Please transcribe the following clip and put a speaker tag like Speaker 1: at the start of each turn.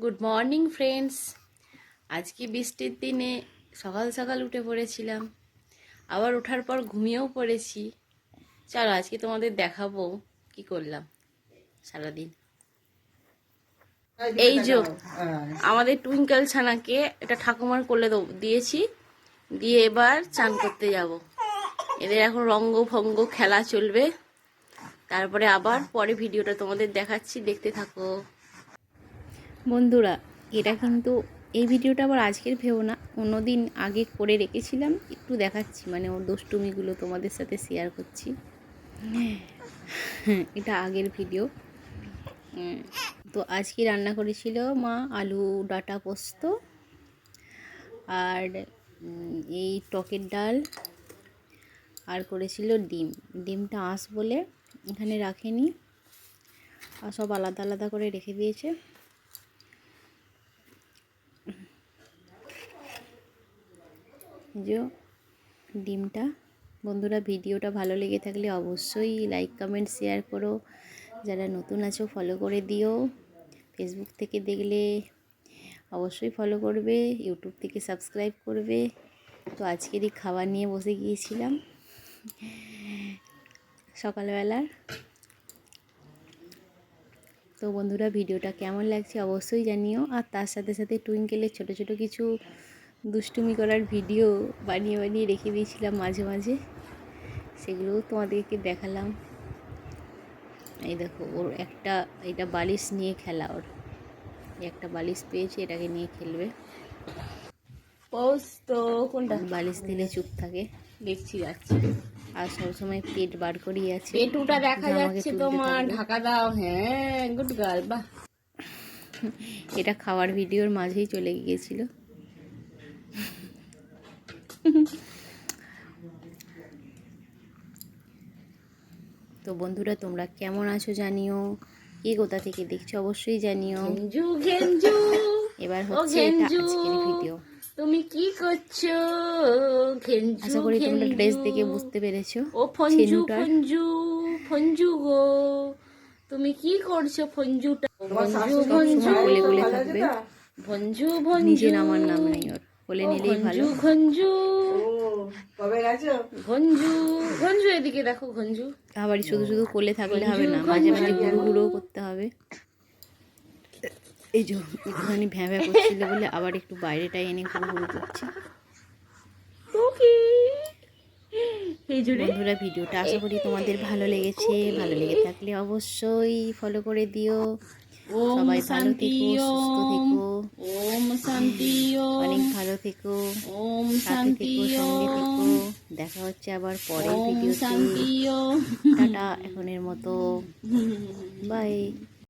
Speaker 1: Good morning friends আজকে বৃষ্টির দিনে সকাল সকাল উঠে পড়েছিলাম। আবার ওঠার পর ঘুমিয়েও পড়েছি। চলো আজকে তোমাদের দেখাবো কি করলাম সারাদিন। এই যে আমাদের টুইঙ্কেল ছানাকে এটা ঠাকুমার কোলে দেব- দিয়েছি। দিয়ে এবার চান করতে যাব। এদের এখন রঙ্গ ভঙ্গ খেলা চলবে। তারপরে আবার পরে ভিডিওটা তোমাদের দেখাচ্ছি। দেখতে থাকো। বন্ধুরা, এটা কিন্তু এই ভিডিওটা আবার আজকের ভেবো না। অন্যদিন আগে করে রেখেছিলাম, একটু দেখাচ্ছি মানে ওর দুষ্টুমিগুলো তোমাদের সাথে শেয়ার করছি। এটা আগের ভিডিও। তো আজকে রান্না করেছিল মা আলু ডাটা পোস্ত আর এই টকের ডাল আর করেছিল ডিম। ডিমটা আঁশ বলে এখানে রাখেনি। আর সব আলাদা আলাদা করে রেখে দিয়েছে। যে ডিমটা, বন্ধুরা ভিডিওটা ভালো লেগে থাকলে অবশ্যই লাইক কমেন্ট শেয়ার করো। যারা নতুন আছো ফলো করে দিও। ফেসবুক থেকে দেখলে অবশ্যই ফলো করবে ইউটিউব থেকে সাবস্ক্রাইব করবে। তো আজকেরই খাবার নিয়ে বসে গিয়েছিলাম। সকালবেলার। তো বন্ধুরা, ভিডিওটা কেমন লাগছে অবশ্যই জানিও। আর তার সাথে সাথে টুইঙ্কেলের ছোট ছোট কিছু দুষ্টুমি করার ভিডিও বানিয়ে বানিয়ে রেখে দিয়েছিলাম মাঝে মাঝে। সেগুলোও তোমাদেরকে দেখালাম। এই দেখো ওর একটা এটা বালিশ নিয়ে খেলা ওর। একটা বালিশ পেয়েছে এটাকে নিয়ে খেলবে।
Speaker 2: তো কোনটা?
Speaker 1: বালিশ দিলে চুপ থাকে।
Speaker 2: দেখছি যাচ্ছে।
Speaker 1: আর সবসময় পেট বার করেই আছে।
Speaker 2: পেটুটা দেখা যাচ্ছে তোমার ঢাকা দাও হ্যাঁ গুড গার্ল বাহ।
Speaker 1: এটা খাওয়ার ভিডিওর মাঝেই চলে গিয়েছিল। তো বন্ধুরা তোমরা কেমন আছো জানিও? কে কোথা থেকে দেখছ অবশ্যই জানিও। এবার হচ্ছে এটা আজকের ভিডিও
Speaker 2: তুমি কি করছ?
Speaker 1: আশা করি তোমরা ড্রেস দেখে বুঝতে পেরেছ।
Speaker 2: ও ফঞ্জু ফঞ্জু ফঞ্জু গো। তুমি কি করছ ফঞ্জুটা? ফঞ্জু
Speaker 1: সবসময় কোলে কোলে থাকবে।
Speaker 2: ভঞ্জু ভঞ্জু
Speaker 1: নিজের আমার নাম নেই ওর। কোলে নিলেই ভালো।
Speaker 2: ঘঞ্জু। ঘঞ্জু ঘঞ্জু ঘঞ্জু এদিকে দেখো ঘঞ্জু।
Speaker 1: আবার শুধু শুধু কোলে থাকলে হবে না মাঝে মাঝে ঘুরু ঘুরোও করতে হবে। এই যে একটুখানি ভ্যাঁ ভ্যাঁ করছিল বলে আবার একটু বাইরেটাই এনে ঘুরু ঘুরু করছি
Speaker 2: এই জুড়ে
Speaker 1: বন্ধুরা ভিডিওটা আশা করি তোমাদের ভালো লেগেছে। ভালো লেগে থাকলে অবশ্যই ফলো করে দিও।
Speaker 2: ওম
Speaker 1: সবাই ভালো
Speaker 2: শান্তি
Speaker 1: থেকো সুস্থ থেকো।
Speaker 2: ওম শান্তি।
Speaker 1: থেকো
Speaker 2: ওম শান্তি
Speaker 1: দেখা হচ্ছে আবার পরের ভিডিওতে। টাটা এখনের মতো। বাই।